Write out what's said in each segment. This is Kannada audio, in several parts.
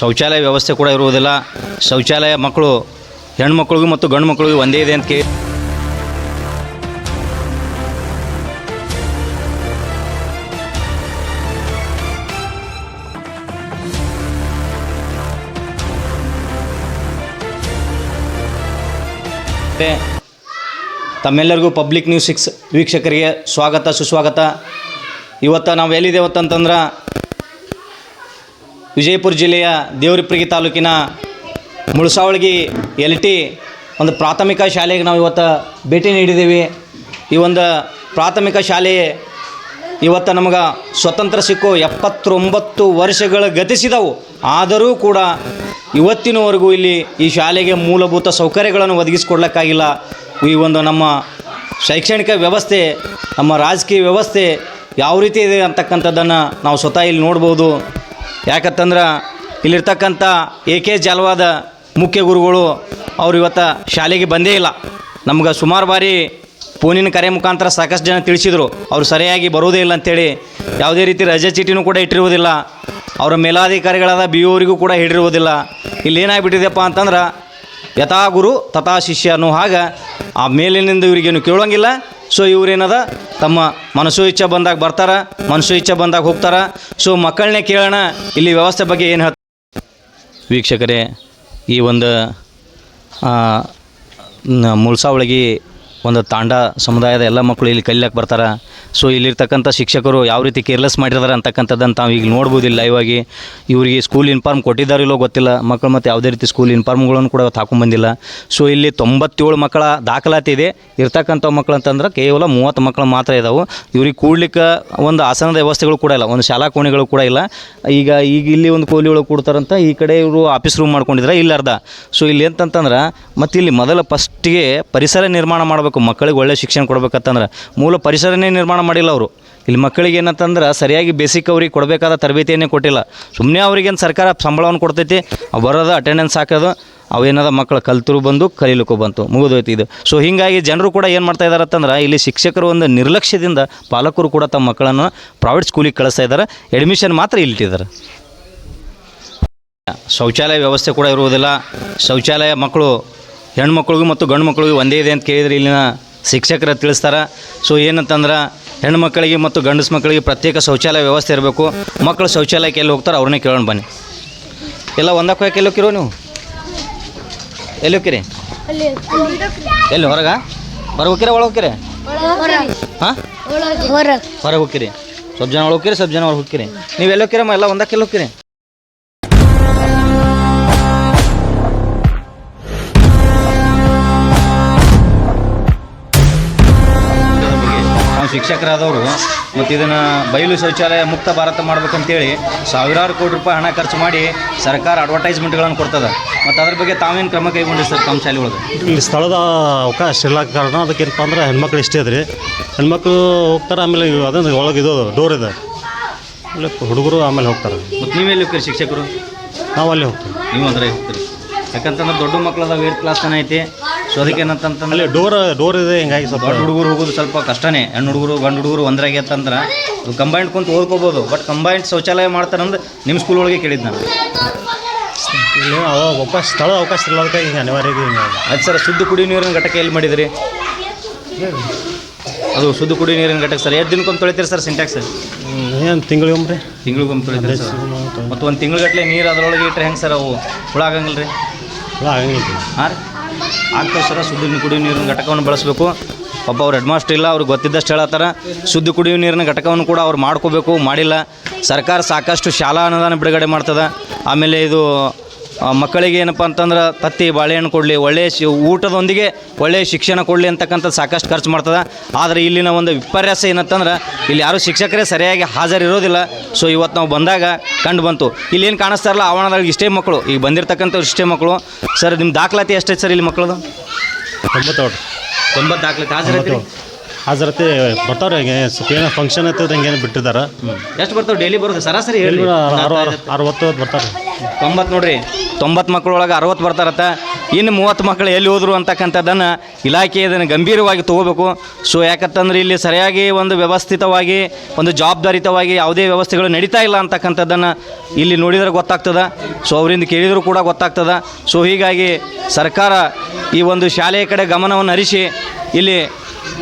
ಶೌಚಾಲಯ ವ್ಯವಸ್ಥೆ ಕೂಡ ಇರುವುದಿಲ್ಲ. ಶೌಚಾಲಯ ಮಕ್ಕಳು, ಹೆಣ್ಮಕ್ಳಿಗೂ ಮತ್ತು ಗಂಡು ಮಕ್ಕಳಿಗೂ ಒಂದೇ ಇದೆ ಅಂತ ಮತ್ತೆ ತಮ್ಮೆಲ್ಲರಿಗೂ ಪಬ್ಲಿಕ್ ನ್ಯೂಸ್ ಸಿಕ್ಸ್ ವೀಕ್ಷಕರಿಗೆ ಸ್ವಾಗತ, ಸುಸ್ವಾಗತ. ಇವತ್ತು ನಾವು ಎಲ್ಲಿದ್ದೇವೆ ಅಂತಂದ್ರೆ ವಿಜಯಪುರ ಜಿಲ್ಲೆಯ ದೇವ್ರಿಪ್ರಿಗಿ ತಾಲೂಕಿನ ಮುಳಸಾವಳಗಿ ಎಲ್ ಟಿ ಒಂದು ಪ್ರಾಥಮಿಕ ಶಾಲೆಗೆ ನಾವು ಇವತ್ತು ಭೇಟಿ ನೀಡಿದ್ದೀವಿ. ಈ ಒಂದು ಪ್ರಾಥಮಿಕ ಶಾಲೆ ಇವತ್ತು ನಮಗೆ ಸ್ವತಂತ್ರ ಸಿಕ್ಕು ಎಪ್ಪತ್ತೊಂಬತ್ತು ವರ್ಷಗಳು ಗತಿಸಿದವು. ಆದರೂ ಕೂಡ ಇವತ್ತಿನವರೆಗೂ ಇಲ್ಲಿ ಈ ಶಾಲೆಗೆ ಮೂಲಭೂತ ಸೌಕರ್ಯಗಳನ್ನು ಒದಗಿಸಿಕೊಡ್ಲಿಕ್ಕಾಗಿಲ್ಲ. ಈ ಒಂದು ನಮ್ಮ ಶೈಕ್ಷಣಿಕ ವ್ಯವಸ್ಥೆ, ನಮ್ಮ ರಾಜಕೀಯ ವ್ಯವಸ್ಥೆ ಯಾವ ರೀತಿ ಇದೆ ಅಂತಕ್ಕಂಥದ್ದನ್ನು ನಾವು ಸ್ವತಃ ಇಲ್ಲಿ ನೋಡ್ಬೋದು. ಯಾಕಂತಂದ್ರೆ ಇಲ್ಲಿರ್ತಕ್ಕಂಥ ಎ ಕೆ ಜಾಲವಾದ ಮುಖ್ಯ ಗುರುಗಳು ಅವರು ಇವತ್ತು ಶಾಲೆಗೆ ಬಂದೇ ಇಲ್ಲ. ನಮ್ಗೆ ಸುಮಾರು ಬಾರಿ ಫೋನಿನ ಕರೆ ಮುಖಾಂತರ ಸಾಕಷ್ಟು ಜನ ತಿಳಿಸಿದರು. ಅವರು ಸರಿಯಾಗಿ ಬರೋದೇ ಇಲ್ಲ ಅಂತೇಳಿ. ಯಾವುದೇ ರೀತಿ ರಜೆ ಚೀಟಿನೂ ಕೂಡ ಇಟ್ಟಿರುವುದಿಲ್ಲ. ಅವರ ಮೇಲಾಧಿಕಾರಿಗಳಾದ ಬಿ ಓರಿಗೂ ಕೂಡ ಹಿಡಿರುವುದಿಲ್ಲ ಇಲ್ಲಿ ಏನಾಗ್ಬಿಟ್ಟಿದೆಯಪ್ಪ ಅಂತಂದ್ರೆ ಯಥಾ ಗುರು ತಥಾ ಶಿಷ್ಯ ಅನ್ನೋ ಹಾಗೆ ಆ ಮೇಲಿನಿಂದ ಇವರಿಗೇನು ಕೇಳೋಂಗಿಲ್ಲ. ಸೊ ಇವ್ರೇನದ? ತಮ್ಮ ಮನಸ್ಸು ಇಚ್ಛೆ ಬಂದಾಗ ಬರ್ತಾರ, ಮನಸ್ಸು ಇಚ್ಛೆ ಬಂದಾಗ ಹೋಗ್ತಾರ. ಸೊ ಮಕ್ಕಳನ್ನೇ ಕೇಳೋಣ, ಇಲ್ಲಿ ವ್ಯವಸ್ಥೆ ಬಗ್ಗೆ ಏನು ಹೇಳ್ತಾರೆ? ವೀಕ್ಷಕರೇ, ಈ ಒಂದು ಮುಳ್ಸಾವಳಗಿ ಒಂದು ತಾಂಡ ಸಮುದಾಯದ ಎಲ್ಲ ಮಕ್ಕಳು ಇಲ್ಲಿ ಕಲಿಯಕ್ಕೆ ಬರ್ತಾರೆ. ಸೊ ಇಲ್ಲಿರ್ತಕ್ಕಂಥ ಶಿಕ್ಷಕರು ಯಾವ ರೀತಿ ಕೇರ್ಲೆಸ್ ಮಾಡಿರ್ತಾರೆ ಅಂತಕ್ಕಂಥದ್ದನ್ನು ತಾವು ಈಗ ನೋಡ್ಬೋದಿಲ್ಲ ಲೈವ್ ಆಗಿ. ಇವರಿಗೆ ಸ್ಕೂಲ್ ಇನ್ಫಾರ್ಮ್ ಕೊಟ್ಟಿದ್ದಾರಿಲ್ಲೋ ಗೊತ್ತಿಲ್ಲ. ಮಕ್ಕಳು ಮತ್ತು ಯಾವುದೇ ರೀತಿ ಸ್ಕೂಲ್ ಇನ್ಫಾರ್ಮ್ಗಳನ್ನು ಕೂಡ ಹಾಕೊಂಡ್ಬಂದಿಲ್ಲ ಸೊ ಇಲ್ಲಿ ತೊಂಬತ್ತೇಳು ಮಕ್ಕಳ ದಾಖಲಾತಿ ಇದೆ. ಇರ್ತಕ್ಕಂಥ ಮಕ್ಕಳು ಅಂತಂದ್ರೆ ಕೇವಲ ಮೂವತ್ತು ಮಕ್ಕಳು ಮಾತ್ರ ಇದಾವೆ. ಇವ್ರಿಗೆ ಕೂಡ್ಲಿಕ್ಕೆ ಒಂದು ಆಸನದ ವ್ಯವಸ್ಥೆಗಳು ಕೂಡ ಇಲ್ಲ. ಒಂದು ಶಾಲಾ ಕೋಣೆಗಳು ಕೂಡ ಇಲ್ಲ. ಈಗ ಈಗ ಇಲ್ಲಿ ಒಂದು ಕೋಲಿ ಒಳಗೆ ಕೊಡ್ತಾರಂತ ಈ ಕಡೆ ಇವರು ಆಫೀಸ್ ರೂಮ್ ಮಾಡ್ಕೊಂಡಿದ್ರೆ ಇಲ್ಲಿ ಅರ್ಧ. ಸೊ ಇಲ್ಲಿ ಅಂತಂತಂದ್ರೆ ಮತ್ತು ಇಲ್ಲಿ ಮೊದಲ ಫಸ್ಟಿಗೆ ಪರಿಸರ ನಿರ್ಮಾಣ ಮಾಡಬೇಕು ಮಕ್ಕಳಿಗೆ ಒಳ್ಳೆ ಶಿಕ್ಷಣ ಕೊಡ್ಬೇಕಂತಂದ್ರೆ ಮೂಲ ಪರಿಸರನೇ ನಿರ್ಮಾಣ ಮಾಡಿಲ್ಲ ಅವರು. ಇಲ್ಲಿ ಮಕ್ಕಳಿಗೆ ಏನಂತಂದ್ರೆ ಸರಿಯಾಗಿ ಬೇಸಿಕ್ ಅವ್ರಿಗೆ ಕೊಡಬೇಕಾದ ತರಬೇತಿಯನ್ನೇ ಕೊಟ್ಟಿಲ್ಲ. ಸುಮ್ಮನೆ ಅವ್ರಿಗೇನು ಸರ್ಕಾರ ಸಂಬಳವನ್ನು ಕೊಡ್ತೈತಿ ಬರೋದು ಅಟೆಂಡೆನ್ಸ್ ಹಾಕೋದು ಅವೇನದ ಮಕ್ಕಳು ಕಲ್ತರು ಬಂದು ಕಲೀಲಿಕ್ಕೂ ಬಂತು, ಮುಗಿದೋಯ್ತು ಇದು. ಸೊ ಹೀಗಾಗಿ ಜನರು ಕೂಡ ಏನು ಮಾಡ್ತಾ ಇದ್ದಾರೆ ಅಂತಂದ್ರೆ ಇಲ್ಲಿ ಶಿಕ್ಷಕರು ಒಂದು ನಿರ್ಲಕ್ಷ್ಯದಿಂದ ಪಾಲಕರು ಕೂಡ ತಮ್ಮ ಮಕ್ಕಳನ್ನು ಪ್ರೈವೇಟ್ ಸ್ಕೂಲಿಗೆ ಕಳಿಸ್ತಾ ಇದ್ದಾರೆ ಅಡ್ಮಿಷನ್ ಮಾತ್ರ ಇಲ್ಲಿಟ್ಟಿದ್ದಾರೆ ಶೌಚಾಲಯ ವ್ಯವಸ್ಥೆ ಕೂಡ ಇರುವುದಿಲ್ಲ. ಶೌಚಾಲಯ ಮಕ್ಕಳು ಹೆಣ್ಮಕ್ಳಿಗೂ ಮತ್ತು ಗಂಡು ಮಕ್ಕಳಿಗೂ ಒಂದೇ ಇದೆ ಅಂತ ಕೇಳಿದ್ರೆ ಇಲ್ಲಿನ ಶಿಕ್ಷಕರು ತಿಳಿಸ್ತಾರೆ. ಸೊ ಏನಂತಂದ್ರೆ ಹೆಣ್ಮಕ್ಳಿಗೆ ಮತ್ತು ಗಂಡಸು ಮಕ್ಕಳಿಗೆ ಪ್ರತ್ಯೇಕ ಶೌಚಾಲಯ ವ್ಯವಸ್ಥೆ ಇರಬೇಕು. ಮಕ್ಕಳು ಶೌಚಾಲಯಕ್ಕೆ ಎಲ್ಲಿ ಹೋಗ್ತಾರೆ ಅವ್ರನ್ನೇ ಕೇಳೋಣ ಬನ್ನಿ. ಎಲ್ಲ ಒಂದಕ್ಕೆ ಎಲ್ಲಿ ಹೋಗಿರೋ ನೀವು? ಎಲ್ಲಿ ಹೋಗಿರಿ ಎಲ್ಲಿ ಹೊರಗ? ಹೊರಗೆ ಹೋಗಿರ ಒಳಗೆ ಹೋಗಿರಿ ಹಾಂ? ಹೊರಗೆ. ಹೊರಗೆ ಹೋಗಿರಿ ಸ್ವಲ್ಪ ಜನ ಒಳಗೆ ಹೋಗಿರಿ ಸ್ವಲ್ಪ ಜನ ಹೊರಗೆ ಹೋಗಿರಿ ನೀವು ಎಲ್ಲಿ ಹೋಗಿರಮ್ಮ ಎಲ್ಲ ಒಂದಕ್ಕೆ ಎಲ್ಲಿ ಹೋಗಿರಿ ನಾವು ಶಿಕ್ಷಕರಾದವರು ಮತ್ತು ಇದನ್ನು ಬಯಲು ಶೌಚಾಲಯ ಮುಕ್ತ ಭಾರತ ಮಾಡ್ಬೇಕಂತೇಳಿ ಸಾವಿರಾರು ಕೋಟಿ ರೂಪಾಯಿ ಹಣ ಖರ್ಚು ಮಾಡಿ ಸರ್ಕಾರ ಅಡ್ವರ್ಟೈಸ್ಮೆಂಟ್ಗಳನ್ನು ಕೊಡ್ತದೆ. ಮತ್ತು ಅದ್ರ ಬಗ್ಗೆ ತಾವೇನು ಕ್ರಮ ಕೈಗೊಂಡಿರಿ ಸರ್ ತಮ್ಮ ಶಾಲೆ ಒಳಗೆ? ಇಲ್ಲಿ ಸ್ಥಳದ ಅವಕಾಶ ಇಲ್ಲ ಕಾರಣ ಅದಕ್ಕೇನಪ್ಪ ಅಂದ್ರೆ ಹೆಣ್ಮಕ್ಳು ಇಷ್ಟೇ ಅದ್ರಿ. ಹೆಣ್ಮಕ್ಳು ಹೋಗ್ತಾರೆ ಆಮೇಲೆ ಅದೊಂದು ಅದೇ ಒಳಗೆ ಇದು ಡೋರ್ ಇದೆ. ಆಮೇಲೆ ಹುಡುಗರು ಆಮೇಲೆ ಹೋಗ್ತಾರೆ. ಮತ್ತು ನೀವೆಲ್ಲಿ ಹೋಗ್ತೀರಿ ಶಿಕ್ಷಕರು? ನಾವು ಅಲ್ಲಿ ಹೋಗ್ತೀವಿ. ನೀವು ಅಂದರೆ ಹೋಗ್ತೀರಿ? ಯಾಕಂತಂದ್ರೆ ದೊಡ್ಡ ಮಕ್ಕಳದ ವೇಟ್ ಕ್ಲಾಸ್ ತನ ಐತಿ. ಸೊ ಅದಕ್ಕೆ ಏನಂತಂದ್ರೆ ಅಲ್ಲಿ ಡೋರ್ ಡೋರ್ ಇದೆ ಹಿಂಗಾಗಿ ಸ್ವಲ್ಪ ದೊಡ್ಡ ಹುಡುಗರು ಹೋಗೋದು ಸ್ವಲ್ಪ ಕಷ್ಟನೇ. ಹೆಣ್ಣು ಹುಡುಗರು ಗಂಡು ಹುಡುಗರು ಒಂದ್ರಾಗೆ ಅಂತಂದ್ರೆ ಅದು ಕಂಬೈಂಡ್ ಕುಂತು ಓದ್ಕೋಬೋದು. ಬಟ್ ಕಂಬೈಂಡ್ ಶೌಚಾಲಯ ಮಾಡ್ತಾರಂದ್ರೆ ನಿಮ್ಮ ಸ್ಕೂಲ್ ಒಳಗೆ ಕೇಳಿದ್ದು ನಾನು. ಅವಕಾಶ ಸ್ಥಳ ಅವಕಾಶ ಇಲ್ಲದಕ್ಕೆ ಹಿಂಗೆ ಅನಿವಾರ್ಯ ಅದು ಸರ್ ಶುದ್ಧ ಕುಡಿಯೋ ನೀರಿನ ಘಟಕ ಎಲ್ಲಿ ಮಾಡಿದಿರಿ? ಅದು ಶುದ್ಧ ಕುಡಿಯೋ ನೀರಿನ ಘಟಕ ಸರ್. ಎರಡು ದಿನಕ್ಕೊಮ್ಮೆ ತೊಳಿತೀರಿ ಸರ್ ಸಿಂಟ್ಯಾಕ್ಸ್ ಏನು ತಿಂಗಳಿಗೊಮ್ಮೆ ತಿಂಗಳಿಗೊಮ್ಮೆ ತೊಳಿತೀರಿ ಸರ್. ಮತ್ತು ಒಂದು ತಿಂಗಳಗಟ್ಟಲೆ ನೀರು ಅದರೊಳಗೆ ಇಟ್ಟರೆ ಹೆಂಗೆ ಸರ್ ಅವು? ಹುಳ ಆಗಂಗಿಲ್ಲ ರೀ ಹುಳ ಆಗಂಗಿಲ್ಲ ಹಾಂ ರೀ? ಆಗ್ತವೆ ಶುದ್ಧ ಕುಡಿಯುವ ಕುಡಿಯೋ ನೀರಿನ ಘಟಕವನ್ನು ಬಳಸಬೇಕು. ಒಬ್ಬ ಅವ್ರು ಹೆಡ್ ಮಾಸ್ಟರ್ ಇಲ್ಲ, ಅವ್ರಿಗೆ ಗೊತ್ತಿದ್ದಷ್ಟು ಹೇಳತ್ತಾರ. ಶುದ್ಧ ಕುಡಿಯುವ ನೀರಿನ ಘಟಕವನ್ನು ಕೂಡ ಅವ್ರು ಮಾಡ್ಕೋಬೇಕು, ಮಾಡಿಲ್ಲ. ಸರ್ಕಾರ ಸಾಕಷ್ಟು ಶಾಲಾ ಅನುದಾನ ಬಿಡುಗಡೆ ಮಾಡ್ತದೆ. ಆಮೇಲೆ ಇದು ಮಕ್ಕಳಿಗೆ ಏನಪ್ಪ ಅಂತಂದ್ರೆ ತತ್ತಿ ಬಾಳೆಹಣ್ಣು ಕೊಡಲಿ ಒಳ್ಳೆಯ ಶಿ ಊಟದೊಂದಿಗೆ ಒಳ್ಳೆಯ ಶಿಕ್ಷಣ ಕೊಡಲಿ ಅಂತಕ್ಕಂಥದ್ದು ಸಾಕಷ್ಟು ಖರ್ಚು ಮಾಡ್ತದೆ. ಆದರೆ ಇಲ್ಲಿನ ಒಂದು ವಿಪರ್ಯಾಸ ಏನಂತಂದ್ರೆ ಇಲ್ಲಿ ಯಾರೂ ಶಿಕ್ಷಕರೇ ಸರಿಯಾಗಿ ಹಾಜರಿರೋದಿಲ್ಲ. ಸೊ ಇವತ್ತು ನಾವು ಬಂದಾಗ ಕಂಡು ಬಂತು. ಇಲ್ಲೇನು ಏನು ಕಾಣಿಸ್ತಾರಲ್ಲ ಆವರಣದಾಗ ಇಷ್ಟೇ ಮಕ್ಕಳು. ಈಗ ಬಂದಿರತಕ್ಕಂಥವ್ರು ಇಷ್ಟೇ ಮಕ್ಕಳು. ಸರ್ ನಿಮ್ಮ ದಾಖಲಾತಿ ಎಷ್ಟೈತೆ ಸರ್ ಇಲ್ಲಿ ಮಕ್ಕಳದು? ತೊಂಬತ್ತೇಳು. ತೊಂಬತ್ತು ದಾಖಲಾತಿ. ಹಾಜರೈತಿ ಹಾಜರತೆ ಬರ್ತಾವ್ರಿ ಏನೋ ಫಂಕ್ಷನ್ ಇತ್ತು ಹಂಗೇನು ಬಿಟ್ಟಿದ್ದಾರೆ. ಎಷ್ಟು ಬರ್ತಾವೆ ಡೈಲಿ ಬರೋದು? ಸರಾಸರಿ ಹೇಳಿ ಅರವತ್ತು ಬರ್ತಾರೆ. ತೊಂಬತ್ತು ನೋಡ್ರಿ ತೊಂಬತ್ತು ಮಕ್ಕಳೊಳಗೆ ಅರವತ್ತು ಬರ್ತಾರತ್ತ. ಇನ್ನು ಮೂವತ್ತು ಮಕ್ಕಳು ಎಲ್ಲಿ ಹೋದರು ಅಂತಕ್ಕಂಥದ್ದನ್ನು ಇಲಾಖೆ ಇದನ್ನು ಗಂಭೀರವಾಗಿ ತಗೋಬೇಕು. ಸೊ ಯಾಕಂತಂದ್ರೆ ಇಲ್ಲಿ ಸರಿಯಾಗಿ ಒಂದು ವ್ಯವಸ್ಥಿತವಾಗಿ, ಒಂದು ಜವಾಬ್ದಾರಿತವಾಗಿ ಯಾವುದೇ ವ್ಯವಸ್ಥೆಗಳು ನಡೀತಾ ಇಲ್ಲ ಅಂತಕ್ಕಂಥದ್ದನ್ನು ಇಲ್ಲಿ ನೋಡಿದರೆ ಗೊತ್ತಾಗ್ತದೆ. ಸೊ ಅವರಿಂದ ಕೇಳಿದರೂ ಕೂಡ ಗೊತ್ತಾಗ್ತದೆ. ಸೊ ಹೀಗಾಗಿ ಸರ್ಕಾರ ಈ ಒಂದು ಶಾಲೆಯ ಕಡೆ ಗಮನವನ್ನು ಹರಿಸಿ, ಇಲ್ಲಿ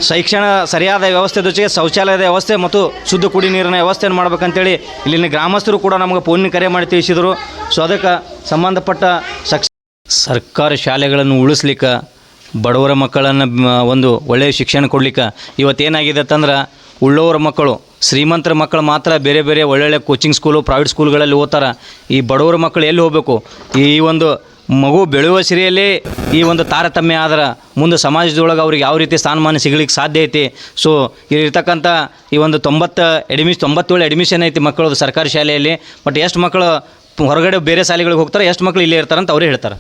ಶಿಕ್ಷಣ ಸರಿಯಾದ ವ್ಯವಸ್ಥೆ ಜೊತೆಗೆ ಶೌಚಾಲಯದ ವ್ಯವಸ್ಥೆ ಮತ್ತು ಶುದ್ಧ ಕುಡಿ ನೀರಿನ ವ್ಯವಸ್ಥೆಯನ್ನು ಮಾಡ್ಬೇಕಂತೇಳಿ ಇಲ್ಲಿನ ಗ್ರಾಮಸ್ಥರು ಕೂಡ ನಮಗೆ ಫೋನ್ ಕರೆ ಮಾಡಿ ತಿಳಿಸಿದರು. ಸೊ ಅದಕ್ಕೆ ಸಂಬಂಧಪಟ್ಟ ಸಕ್ಸ್ ಸರ್ಕಾರಿ ಶಾಲೆಗಳನ್ನು ಉಳಿಸ್ಲಿಕ್ಕೆ ಬಡವರ ಮಕ್ಕಳನ್ನು ಒಂದು ಒಳ್ಳೆಯ ಶಿಕ್ಷಣ ಕೊಡ್ಲಿಕ್ಕೆ ಇವತ್ತೇನಾಗಿದೆ ಅಂತಂದ್ರೆ ಉಳ್ಳವರ ಮಕ್ಕಳು, ಶ್ರೀಮಂತರ ಮಕ್ಕಳು ಮಾತ್ರ ಬೇರೆ ಬೇರೆ ಒಳ್ಳೊಳ್ಳೆ ಕೋಚಿಂಗ್ ಸ್ಕೂಲು ಪ್ರೈವೇಟ್ ಸ್ಕೂಲ್ಗಳಲ್ಲಿ ಓದ್ತಾರೆ. ಈ ಬಡವರ ಮಕ್ಕಳು ಎಲ್ಲಿ ಹೋಗಬೇಕು? ಈ ಒಂದು ಮಗು ಬೆಳೆಯುವ ಸಿರಿಯಲ್ಲಿ ಈ ಒಂದು ತಾರತಮ್ಯ ಆದ್ರೆ ಮುಂದೆ ಸಮಾಜದೊಳಗೆ ಅವ್ರಿಗೆ ಯಾವ ರೀತಿ ಸ್ಥಾನಮಾನ ಸಿಗಲಿಕ್ಕೆ ಸಾಧ್ಯ ಐತಿ. ಸೊ ಇಲ್ಲಿರ್ತಕ್ಕಂಥ ಈ ಒಂದು ತೊಂಬತ್ತು ಎಡ್ಮಿಷ್ ತೊಂಬತ್ತೇಳು ಅಡ್ಮಿಷನ್ ಐತಿ ಮಕ್ಕಳದು ಸರ್ಕಾರಿ ಶಾಲೆಯಲ್ಲಿ. ಬಟ್ ಎಷ್ಟು ಮಕ್ಕಳು ಹೊರಗಡೆ ಬೇರೆ ಶಾಲೆಗಳಿಗೆ ಹೋಗ್ತಾರೆ ಎಷ್ಟು ಮಕ್ಕಳು ಇಲ್ಲೇ ಇರ್ತಾರೆ ಅಂತ ಅವರೇ ಹೇಳ್ತಾರೆ.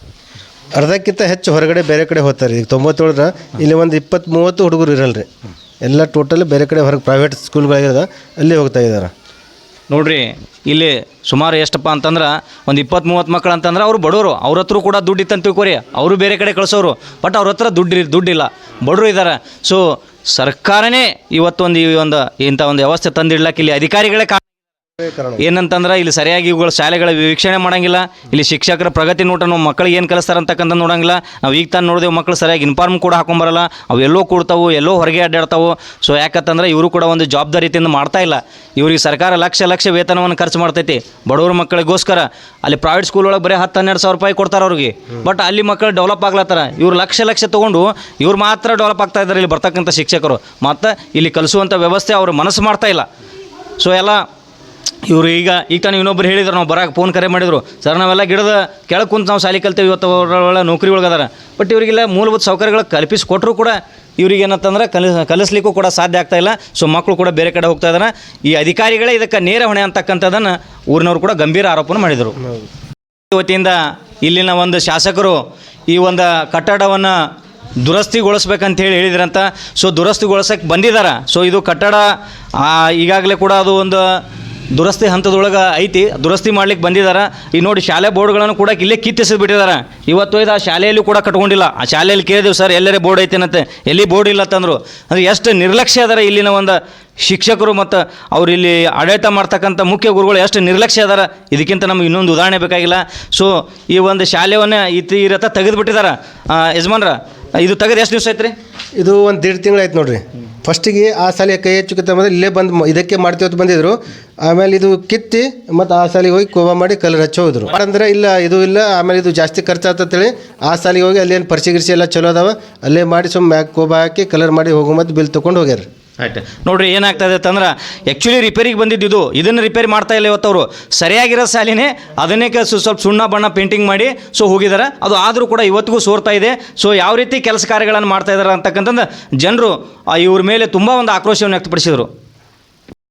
ಅರ್ಧಕ್ಕಿಂತ ಹೆಚ್ಚು ಹೊರಗಡೆ ಬೇರೆ ಕಡೆ ಹೋಗ್ತಾರೆ. ಈಗ ತೊಂಬತ್ತೇಳರ ಇಲ್ಲಿ ಒಂದು ಇಪ್ಪತ್ತು ಮೂವತ್ತು ಹುಡುಗರು ಇರಲ್ಲ ರೀ ಎಲ್ಲ ಟೋಟಲ್ ಬೇರೆ ಕಡೆ ಹೊರಗೆ ಪ್ರೈವೇಟ್ ಸ್ಕೂಲ್ಗಳಾಗಿರೋದ ಅಲ್ಲಿ ಹೋಗ್ತಾ ಇದ್ದಾರೆ ನೋಡ್ರಿ, ಇಲ್ಲಿ ಸುಮಾರು ಎಷ್ಟಪ್ಪ ಅಂತಂದ್ರೆ, ಒಂದು ಇಪ್ಪತ್ತು ಮೂವತ್ತು ಮಕ್ಳು ಅಂತಂದ್ರೆ ಅವರು ಬಡವರು. ಅವ್ರ ಹತ್ರ ಕೂಡ ದುಡ್ಡು ಇತ್ತಂತ ತಿಳ್ಕೊರಿ. ಅವರು ಬೇರೆ ಕಡೆ ಕಳಿಸೋರು. ಬಟ್ ಅವ್ರ ಹತ್ರ ದುಡ್ಡು ದುಡ್ಡಿಲ್ಲ. ಬಡವರು ಇದ್ದಾರೆ ಸೊ ಸರ್ಕಾರನೇ ಇವತ್ತೊಂದು ಈ ಒಂದು ಇಂಥ ಒಂದು ವ್ಯವಸ್ಥೆ ತಂದಿಡ್ಲಕ್ಕೆ ಇಲ್ಲಿ ಅಧಿಕಾರಿಗಳೇ ಕಾ ಏನಂತಂದ್ರೆ ಇಲ್ಲಿ ಸರಿಯಾಗಿ ಇವುಗಳ ಶಾಲೆಗಳ ವೀಕ್ಷಣೆ ಮಾಡಂಗಿಲ್ಲ. ಇಲ್ಲಿ ಶಿಕ್ಷಕರ ಪ್ರಗತಿ ನೋಟ ನಾವು ಮಕ್ಕಳಿಗೆ ಏನು ಕಲಿಸ್ತಾರೆ ಅಂತಕ್ಕಂಥ ನೋಡಂಗಿಲ್ಲ. ನಾವು ಈಗ ತಾನು ನೋಡಿದೆವು ಮಕ್ಕಳು ಸರಿಯಾಗಿ ಇನ್ಫಾರ್ಮ್ ಕೂಡ ಹಾಕೊಂಬರಲ್ಲ ಅವು ಎಲ್ಲೋ ಕೂಡ್ತಾವು, ಎಲ್ಲೋ ಹೊರಗೆ ಅಡ್ಡಾಡ್ತಾವು. ಸೊ ಯಾಕಂತಂದ್ರೆ ಇವರು ಕೂಡ ಒಂದು ಜವಾಬ್ದಾರಿತಿಯಿಂದ ಮಾಡ್ತಾ ಇಲ್ಲ. ಇವರಿಗೆ ಸರ್ಕಾರ ಲಕ್ಷ ಲಕ್ಷ ವೇತನವನ್ನು ಖರ್ಚು ಮಾಡ್ತೈತಿ. ಬಡವ್ರ ಮಕ್ಕಳಿಗೋಸ್ಕರ. ಅಲ್ಲಿ ಪ್ರೈವೇಟ್ ಸ್ಕೂಲ್ ಒಳಗೆ ಬರೀ ಹತ್ತು ಹನ್ನೆರಡು ಸಾವಿರ ರೂಪಾಯಿ ಕೊಡ್ತಾರೆ ಅವ್ರಿಗೆ. ಬಟ್ ಅಲ್ಲಿ ಮಕ್ಕಳು ಡೆವಲಪ್ ಆಗ್ಲತ್ತಾರ. ಇವ್ರು ಲಕ್ಷ ಲಕ್ಷ ತೊಗೊಂಡು ಇವ್ರು ಮಾತ್ರ ಡೆವಲಪ್ ಆಗ್ತಾ ಇದ್ದಾರೆ ಇಲ್ಲಿ ಬರ್ತಕ್ಕಂಥ ಶಿಕ್ಷಕರು. ಮತ್ತು ಇಲ್ಲಿ ಕಲಿಸುವಂಥ ವ್ಯವಸ್ಥೆ ಅವರು ಮನಸ್ಸು ಮಾಡ್ತಾ ಇಲ್ಲ. ಸೊ ಎಲ್ಲ ಇವರು ಈಗ ಈಗ ತಾನು ಇನ್ನೊಬ್ರು ಹೇಳಿದ್ರು ನಾವು ಬರಾಕ ಫೋನ್ ಕರೆ ಮಾಡಿದ್ರು. ಸರ್ ನಾವೆಲ್ಲ ಗಿಡದ ಕೆಳಗೆ ಕುಂತು ನಾವು ಶಾಲೆ ಕಲ್ತೇವೆ ಇವತ್ತು ಅವರೊಳಗೆ ನೌಕರಿ ಒಳಗದಾರ ಬಟ್ ಇವರಿಗೆಲ್ಲ ಮೂಲಭೂತ ಸೌಕರ್ಯಗಳು ಕಲ್ಪಿಸಿ ಕೊಟ್ಟರು ಕೂಡ ಇವ್ರಿಗೆ ಏನಂತಂದ್ರೆ ಕಲಿಸ್ ಕಲಿಸ್ಲಿಕ್ಕೂ ಕೂಡ ಸಾಧ್ಯ ಆಗ್ತಾ ಇಲ್ಲ. ಸೊ ಮಕ್ಕಳು ಕೂಡ ಬೇರೆ ಕಡೆ ಹೋಗ್ತಾ ಇದ್ದಾರೆ ಈ ಅಧಿಕಾರಿಗಳೇ ಇದಕ್ಕೆ ನೇರ ಹೊಣೆ ಅಂತಕ್ಕಂಥದ್ದನ್ನು ಊರಿನವರು ಕೂಡ ಗಂಭೀರ ಆರೋಪನ ಮಾಡಿದರು. ವತಿಯಿಂದ ಇಲ್ಲಿನ ಒಂದು ಶಾಸಕರು ಈ ಒಂದು ಕಟ್ಟಡವನ್ನು ದುರಸ್ತಿಗೊಳಿಸ್ಬೇಕಂತ ಹೇಳಿ ಹೇಳಿದ್ರಂತ. ಸೊ ದುರಸ್ತಿಗೊಳಿಸಕ್ಕೆ ಬಂದಿದ್ದಾರೆ ಸೊ ಇದು ಕಟ್ಟಡ ಈಗಾಗಲೇ ಕೂಡ ಅದು ಒಂದು ದುರಸ್ತಿ ಹಂತದೊಳಗೆ ಐತಿ, ದುರಸ್ತಿ ಮಾಡ್ಲಿಕ್ಕೆ ಬಂದಿದ್ದಾರೆ ಈಗ ನೋಡಿ ಶಾಲೆ ಬೋರ್ಡ್ಗಳನ್ನು ಕೂಡ ಇಲ್ಲೇ ಕಿತ್ತಿಸಿ ಬಿಟ್ಟಿದ್ದಾರೆ ಇವತ್ತು ಇದು ಆ ಶಾಲೆಯಲ್ಲಿ ಕೂಡ ಕಟ್ಕೊಂಡಿಲ್ಲ. ಆ ಶಾಲೆಯಲ್ಲಿ ಕೇಳಿದೆವು, ಸರ್ ಎಲ್ಲರೇ ಬೋರ್ಡ್ ಐತೆನಂತೆ? ಎಲ್ಲಿ ಬೋರ್ಡ್ ಇಲ್ಲ ತಂದರು ಅಂದರೆ. ಎಷ್ಟು ನಿರ್ಲಕ್ಷ್ಯ ಅದಾರ ಇಲ್ಲಿನ ಒಂದು ಶಿಕ್ಷಕರು ಮತ್ತು ಅವ್ರು ಇಲ್ಲಿ ಆಡಳಿತ ಮಾಡ್ತಕ್ಕಂಥ ಮುಖ್ಯ ಗುರುಗಳು ಎಷ್ಟು ನಿರ್ಲಕ್ಷ್ಯ ಅದಾರ. ಇದಕ್ಕಿಂತ ನಮ್ಗೆ ಇನ್ನೊಂದು ಉದಾಹರಣೆ ಬೇಕಾಗಿಲ್ಲ. ಸೊ ಈ ಒಂದು ಶಾಲೆಯನ್ನು ಇತಿ ಇರತ್ತ ರಥ ತೆಗೆದು ಬಿಟ್ಟಿದ್ದಾರೆ ಯಜಮಾನ್ರ, ಇದು ತೆಗೆದು ಎಷ್ಟು ದಿವಸ ಐತ್ರಿ ಇದು ಒಂದು ದೀಡ್ ತಿಂಗಳು ಆಯ್ತು ನೋಡ್ರಿ. ಫಸ್ಟಿಗೆ ಆ ಸಾಲಿಗೆ ಕೈ ಹೆಚ್ಚು ಬಂದ್ರೆ ಇಲ್ಲೇ ಬಂದು ಇದಕ್ಕೆ ಮಾಡ್ತೀವಿ ಅಂತ ಬಂದಿದ್ರು. ಆಮೇಲೆ ಇದು ಕಿತ್ತಿ ಮತ್ತು ಆ ಸಾಲಿಗೆ ಹೋಗಿ ಕೋಬ ಮಾಡಿ ಕಲರ್ ಹಚ್ಚಿ ಹೋದ್ರು ಇಲ್ಲ, ಇದು ಇಲ್ಲ, ಆಮೇಲೆ ಇದು ಜಾಸ್ತಿ ಖರ್ಚು ಅಂತೇಳಿ ಆ ಸಾಲಿಗೆ ಹೋಗಿ ಅಲ್ಲೇನು ಪರ್ಸಿ ಗಿರ್ಸಿ ಎಲ್ಲ ಚಲೋ ಅದಾವ, ಅಲ್ಲೇ ಮಾಡಿ ಸುಮ್ಮನೆ ಕೋಬ ಹಾಕಿ ಕಲರ್ ಮಾಡಿ ಹೋಗೋ ಮತ್ತು ಬಿಲ್ ತೊಗೊಂಡು ಹೋಗ್ಯಾರ ಆಯ್ತು. ನೋಡ್ರಿ ಇದೆ ಅಂತಂದ್ರೆ ಆ್ಯಕ್ಚುಲಿ ರಿಪೇರಿಗೆ ಬಂದಿದ್ದು ಇದು. ಇದನ್ನು ರಿಪೇರಿ ಮಾಡ್ತಾ ಇಲ್ಲ ಇವತ್ತವರು. ಸರಿಯಾಗಿರೋ ಸಾಲಿನೇ ಅದನ್ನೇ ಕ- ಸ್ವ- ಸ್ವಲ್ಪ ಸುಣ್ಣ ಬಣ್ಣ ಪೇಂಟಿಂಗ್ ಮಾಡಿ ಸೊ ಹೋಗಿದ್ದಾರೆ ಅದು ಆದರೂ ಕೂಡ ಇವತ್ತಿಗೂ ಸೋರ್ತಾ ಇದೆ. ಸೊ ಯಾವ ರೀತಿ ಕೆಲಸ ಕಾರ್ಯಗಳನ್ನು ಮಾಡ್ತಾ ಇದ್ದಾರೆ ಅಂತಕ್ಕಂಥದ್ದು ಜನರು ಇವ್ರ ಮೇಲೆ ತುಂಬ ಒಂದು ಆಕ್ರೋಶವನ್ನು ವ್ಯಕ್ತಪಡಿಸಿದರು.